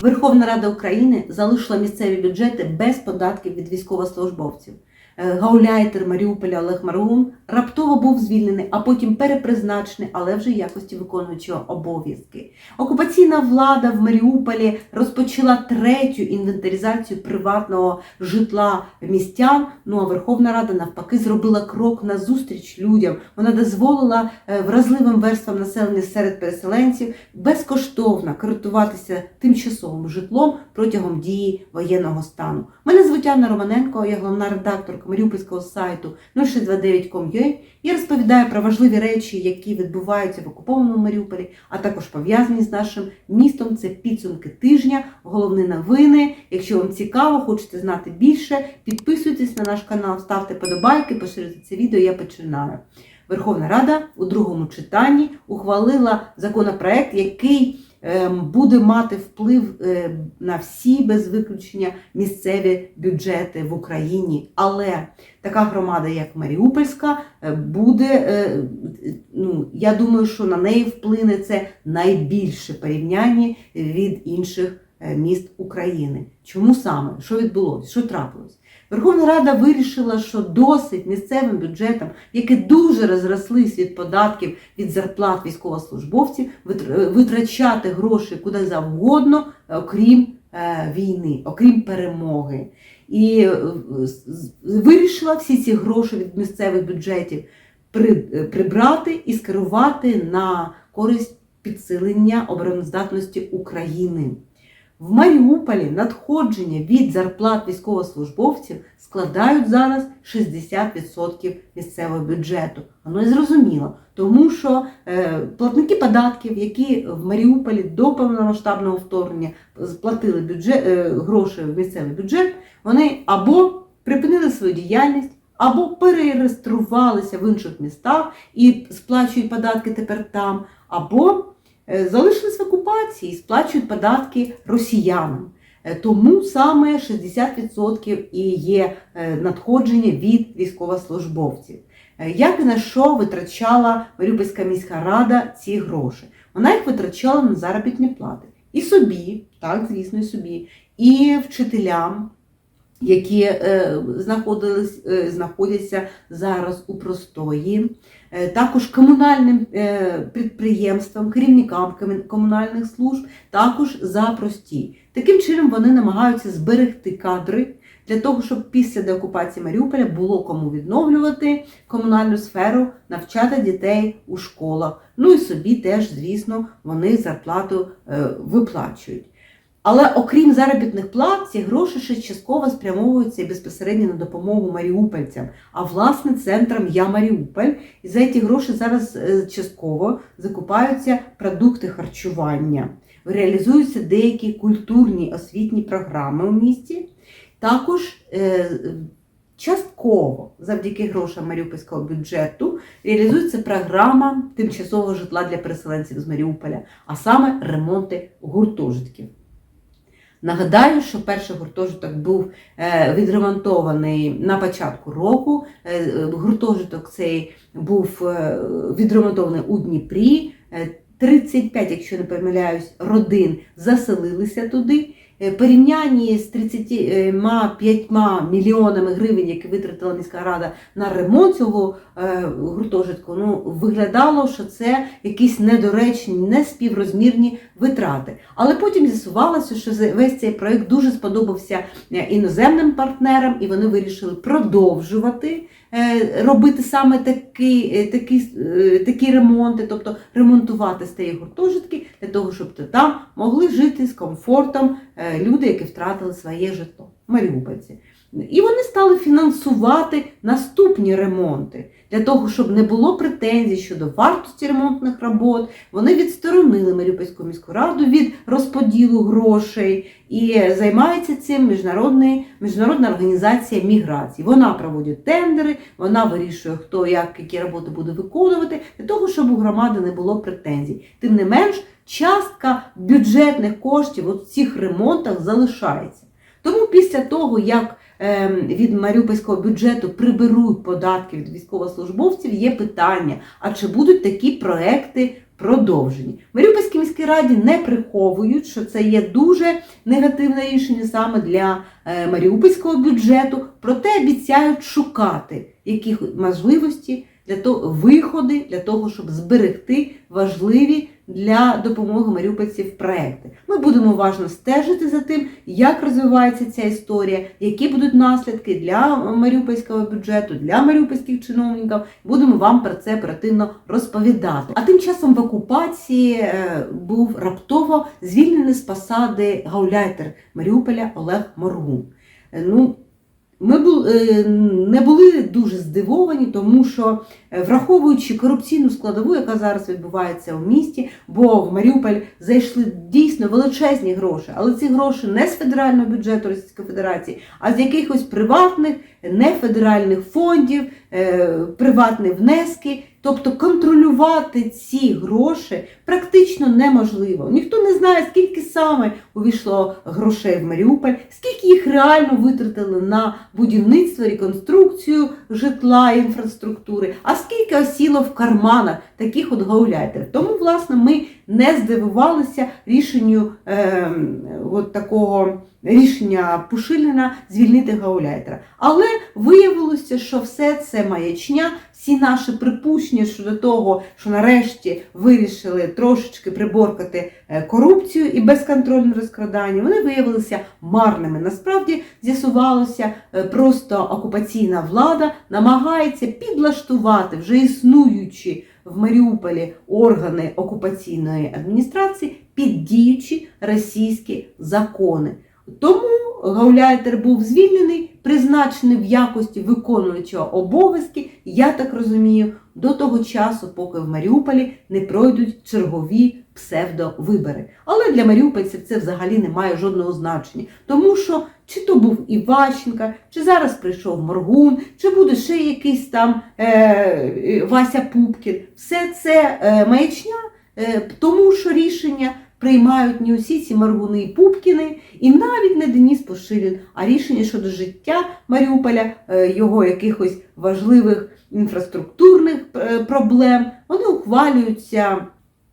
Верховна Рада України залишила місцеві бюджети без податків від військовослужбовців. Е, Гауляйтер Маріуполя Олег Маргун раптово був звільнений, а потім перепризначений, але вже якості виконуючого обов'язки. Окупаційна влада в Маріуполі розпочала третю інвентаризацію приватного житла містян. Ну а Верховна Рада навпаки зробила крок назустріч людям. Вона дозволила е, вразливим верствам населення серед переселенців безкоштовно користуватися тимчасовим житлом протягом дії воєнного стану. Мене звуть Анна Романенко, я головна редакторка Маріупольського сайту 0629.com.ua. Я розповідаю про важливі речі, які відбуваються в окупованому Маріуполі, а також пов'язані з нашим містом. Це підсумки тижня, головні новини. Якщо вам цікаво, хочете знати більше, підписуйтесь на наш канал, ставте подобайки, поширюйте це відео. Я починаю. Верховна Рада у другому читанні ухвалила законопроект, який буде мати вплив е, на всі без виключення місцеві бюджети в Україні. Але така громада, як Маріупольська, е, буде, е, ну я думаю, що на неї вплине це найбільше порівняння від інших міст України. Чому саме? Що відбулося? Що трапилось? Верховна Рада вирішила, що досить місцевим бюджетам, які дуже розрослись від податків від зарплат військовослужбовців, витр- витрачати гроші куди завгодно, окрім е, війни, окрім перемоги. І е, вирішила всі ці гроші від місцевих бюджетів е, прибрати і скерувати на користь підсилення обороноздатності України. В Маріуполі надходження від зарплат військовослужбовців складають зараз 60% місцевого бюджету. Воно і зрозуміло, тому що е, платники податків, які в Маріуполі до повномасштабного вторгнення сплатили бюджет, е, гроші в місцевий бюджет, вони або припинили свою діяльність, або перереєструвалися в інших містах і сплачують податки тепер там, або залишились в окупації і сплачують податки росіянам. Е, Тому саме 60% і є е, надходження від військовослужбовців. Е, Як і на що витрачала Маріупольська міська рада ці гроші? Вона їх витрачала на заробітні плати. І собі, так, звісно, і собі, і вчителям, які е, знаходились, е, знаходяться зараз у простої, е, також комунальним е, підприємствам, керівникам комунальних служб, також за прості. Таким чином вони намагаються зберегти кадри для того, щоб після деокупації Маріуполя було кому відновлювати комунальну сферу, навчати дітей у школах. Ну і собі теж, звісно, вони зарплату е, виплачують. Але окрім заробітних плат, ці гроші ще частково спрямовуються безпосередньо на допомогу маріупольцям, а власне центром Я Маріуполь. І за ці гроші зараз е, частково закупаються продукти харчування, реалізуються деякі культурні освітні програми у місті. Також е, частково завдяки грошам Маріупольського бюджету реалізується програма тимчасового житла для переселенців з Маріуполя, а саме ремонти гуртожитків. Нагадаю, що перший гуртожиток був е, відремонтований на початку року. Е, Гуртожиток цей був е, відремонтований у Дніпрі. Е, 35, якщо не помиляюсь, родин заселилися туди. Е, Порівнянні з 35 мільйонами гривень, які витратила міська рада на ремонт цього е, гуртожитку, ну виглядало, що це якісь недоречні, неспіврозмірні витрати. Але потім з'ясувалося, що весь цей проект дуже сподобався е, іноземним партнерам, і вони вирішили продовжувати робити саме такі, е, такі, е, такі ремонти, тобто ремонтувати старі гуртожитки для того, щоб там могли жити з комфортом е, люди, які втратили своє житло, маріупольці. І вони стали фінансувати наступні ремонти для того, щоб не було претензій щодо вартості ремонтних робот. Вони відсторонили Маріупольську міську раду від розподілу грошей і займається цим міжнародний, міжнародна організація міграції. Вона проводить тендери, вона вирішує, хто як які роботи буде виконувати, для того, щоб у громади не було претензій. Тим не менш, частка бюджетних коштів у цих ремонтах залишається. Тому після того, як від маріупольського бюджету приберуть податки від військовослужбовців, є питання: а чи будуть такі проекти продовжені. Маріупольській міській раді не приховують, що це є дуже негативне рішення саме для е, маріупольського бюджету, проте обіцяють шукати яких можливості для того виходи для того, щоб зберегти важливі для допомоги маріупольців проекти. Ми будемо уважно стежити за тим, як розвивається ця історія, які будуть наслідки для маріупольського бюджету, для маріупольських чиновників. Будемо вам про це оперативно розповідати. А тим часом в окупації е, був раптово звільнений з посади гауляйтер Маріуполя Олег Моргун. Е, Ну, ми е, не були дуже здивовані, тому що е, враховуючи корупційну складову, яка зараз відбувається у місті, бо в Маріуполь зайшли дійсно величезні гроші, але ці гроші не з федерального бюджету Російської Федерації, а з якихось приватних, нефедеральних фондів, е, приватні внески. Тобто контролювати ці гроші практично неможливо. Ніхто не знає, скільки саме увійшло грошей в Маріуполь, скільки їх реально витратили на будівництво, реконструкцію житла інфраструктури, а скільки осіло в карманах таких от гауляйтерів. Тому, власне, ми не здивувалися рішенню е, от такого рішення Пушиліна звільнити гауляйтера. Але виявилося, що все це маячня, всі наші припущення щодо того, що нарешті вирішили трошечки приборкати е, корупцію і безконтрольне розкрадання, вони виявилися марними. Насправді з'ясувалося, е, просто окупаційна влада намагається підлаштувати вже існуючі в Маріуполі органи окупаційної адміністрації під діючі російські закони. Тому Гауляйтер був звільнений, призначений в якості виконуючого обов'язки, я так розумію, до того часу, поки в Маріуполі не пройдуть чергові псевдовибори. Але для маріупольців це взагалі не має жодного значення, тому що чи то був Іващенка, чи зараз прийшов Моргун, чи буде ще якийсь там е, е, Вася Пупкін. Все це е, маячня, е, тому що рішення приймають не усі ці Маргуни і Пупкіни, і навіть не Деніс Пошилін, а рішення щодо життя Маріуполя, е, його якихось важливих інфраструктурних е, проблем, вони ухвалюються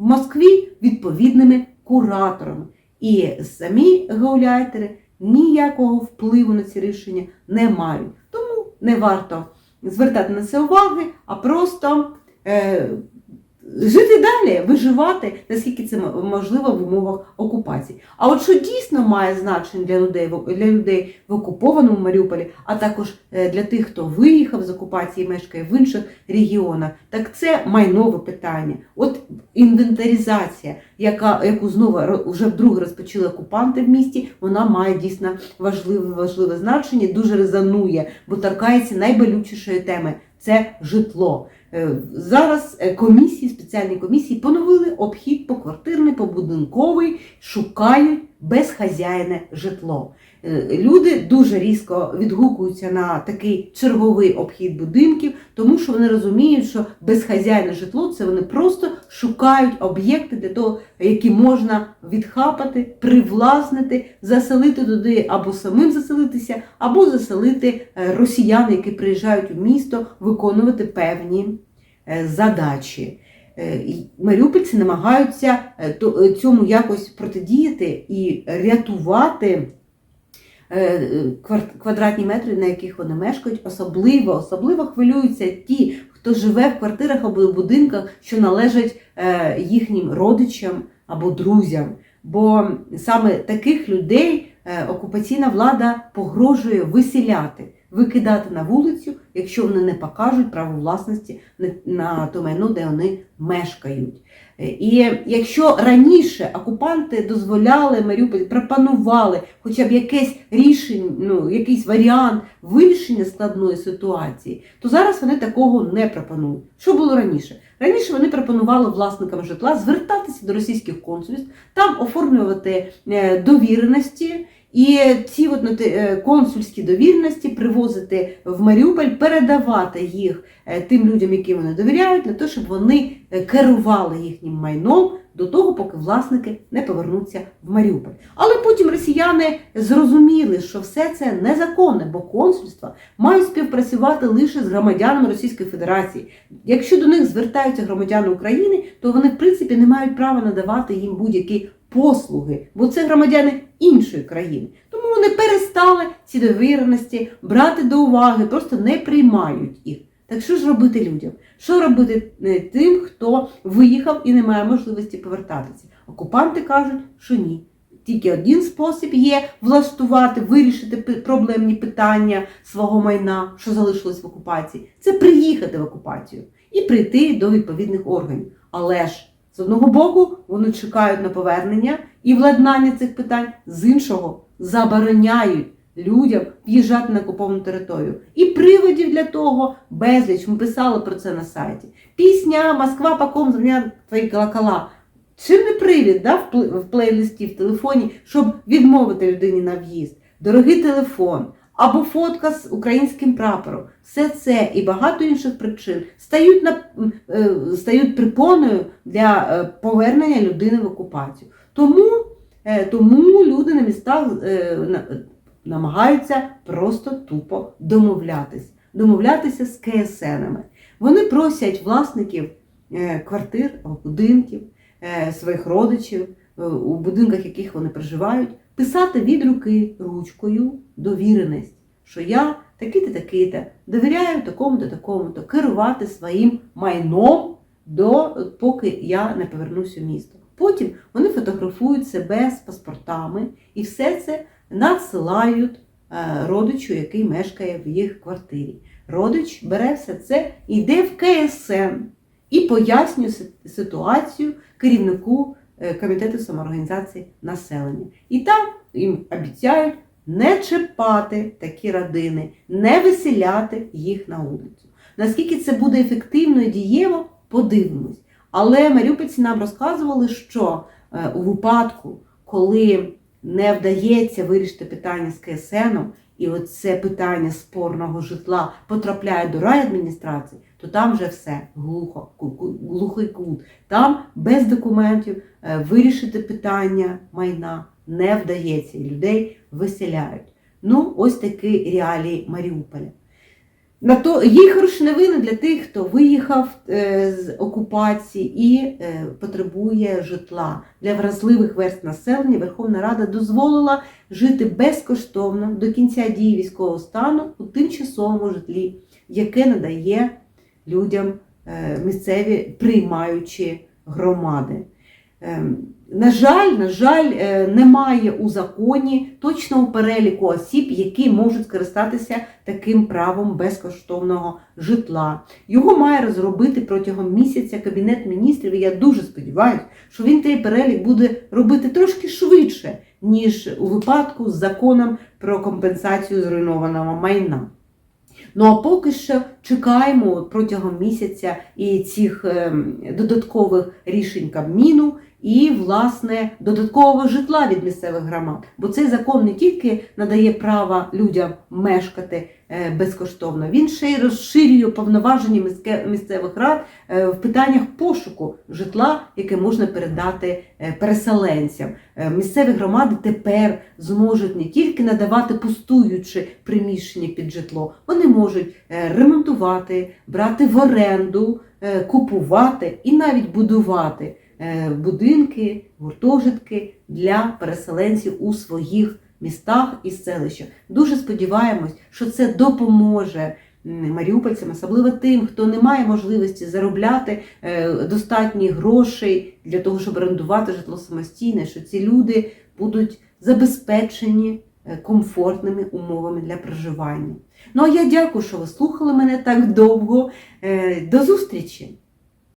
в Москві відповідними кураторами. І самі гауляйтери ніякого впливу на ці рішення не мають. Тому не варто звертати на це уваги, а просто е, жити далі, виживати, наскільки це можливо в умовах окупації. А от що дійсно має значення для людей для людей в окупованому Маріуполі, а також е, для тих, хто виїхав з окупації, мешкає в інших регіонах, так це майнове питання. От інвентаризація, яка яку знову вже вдруге розпочали окупанти в місті, вона має дійсно важливе важливе значення, дуже резонує, бо торкається найболючішої теми це житло. Е, Зараз е, комісії, спеціальні комісії поновили обхід поквартирний, побудинковий, шукають безхазяйне житло. Е, Люди дуже різко відгукуються на такий черговий обхід будинків, тому що вони розуміють, що безхазяйне житло це вони просто шукають об'єкти для того, які можна відхапати, привласнити, заселити туди або самим заселитися, або заселити росіян, які приїжджають у місто виконувати певні задачі. Е, Маріупольці намагаються е, е, цьому якось протидіяти і рятувати е, квадратні метри, на яких вони мешкають, особливо, особливо хвилюються ті, хто живе в квартирах або будинках, що належать е, їхнім родичам або друзям. Бо саме таких людей е, окупаційна влада погрожує виселяти, викидати на вулицю, якщо вони не покажуть право власності на, то майно, де вони мешкають. Е, І якщо раніше окупанти дозволяли Маріуполь, пропонували хоча б якесь рішення, ну, якийсь варіант вирішення складної ситуації, то зараз вони такого не пропонують. Що було раніше? Раніше вони пропонували власникам житла звертатися до російських консульств, там оформлювати е, довіреності. І ці от е, консульські довірності привозити в Маріуполь, передавати їх е, тим людям, яким вони довіряють, для того, щоб вони е, керували їхнім майном до того, поки власники не повернуться в Маріуполь. Але потім росіяни зрозуміли, що все це незаконне, бо консульства мають співпрацювати лише з громадянами Російської Федерації. Якщо до них звертаються громадяни України, то вони в принципі не мають права надавати їм будь-які послуги, бо це громадяни іншої країни. Тому вони перестали ці довіреності брати до уваги, просто не приймають їх. Так що ж робити людям? Що робити е, тим, хто виїхав і не має можливості повертатися? Окупанти кажуть, що ні. Тільки один спосіб є влаштувати, вирішити проблемні питання свого майна, що залишилось в окупації. Це приїхати в окупацію і прийти до відповідних органів. Але ж з одного боку вони чекають на повернення і владнання цих питань, з іншого забороняють людям в'їжджати на окуповану територію. І приводів для того безліч. Ми писали про це на сайті. Пісня Москва по ком твої колокола. Чим не привід да, в плейлисті в телефоні, щоб відмовити людині на в'їзд? Дорогий телефон або фотка з українським прапором. Все це і багато інших причин стають на е, стають припоною для е, повернення людини в окупацію. Тому, е, тому люди на містах намагаються просто тупо домовлятися. Домовлятися з КСНами. Вони просять власників е, квартир будинків, е, своїх родичів, е, у будинках, яких вони проживають, писати від руки ручкою довіреність, що я такий-то, такий-то, довіряю такому-то, такому-то, керувати своїм майном до поки я не повернусь у місто. Потім вони фотографують себе з паспортами і все це надсилають е, родичу, який мешкає в їх квартирі. Родич бере все це, йде в КСН і пояснює ситуацію керівнику е, комітету самоорганізації населення. І там їм обіцяють не чіпати такі родини, не виселяти їх на вулицю. Наскільки це буде ефективно і дієво, подивимось. Але маріупольці нам розказували, що е, у випадку, коли не вдається вирішити питання з КСН, і оце питання спорного житла потрапляє до райадміністрації, то там вже все глухо, глухий кут. Там без документів е, вирішити питання майна не вдається, і людей виселяють. Ну, ось такі реалії Маріуполя. На то є хороші новини для тих, хто виїхав е, з окупації і е, потребує житла. Для вразливих верст населення Верховна Рада дозволила жити безкоштовно до кінця дії військового стану у тимчасовому житлі, яке надає людям е, місцеві приймаючі громади. На жаль, на жаль, е, немає у законі точного переліку осіб, які можуть скористатися таким правом безкоштовного житла. Його має розробити протягом місяця Кабінет міністрів. І я дуже сподіваюся, що він цей перелік буде робити трошки швидше, ніж у випадку з законом про компенсацію зруйнованого майна. Ну а поки що чекаємо протягом місяця і цих ем, додаткових рішень Кабміну і, власне, додаткового житла від місцевих громад. Бо цей закон не тільки надає право людям мешкати е, безкоштовно, він ще й розширює повноваження місцевих рад е, в питаннях пошуку житла, яке можна передати е, переселенцям. Місцеві громади тепер зможуть не тільки надавати пустуючі приміщення під житло, вони можуть ремонтувати, брати в оренду, купувати і навіть будувати будинки, гуртожитки для переселенців у своїх містах і селищах. Дуже сподіваємось, що це допоможе маріупольцям, особливо тим, хто не має можливості заробляти е, достатні грошей для того, щоб орендувати житло самостійне, що ці люди будуть забезпечені е, комфортними умовами для проживання. Ну а я дякую, що ви слухали мене так довго. Е, До зустрічі!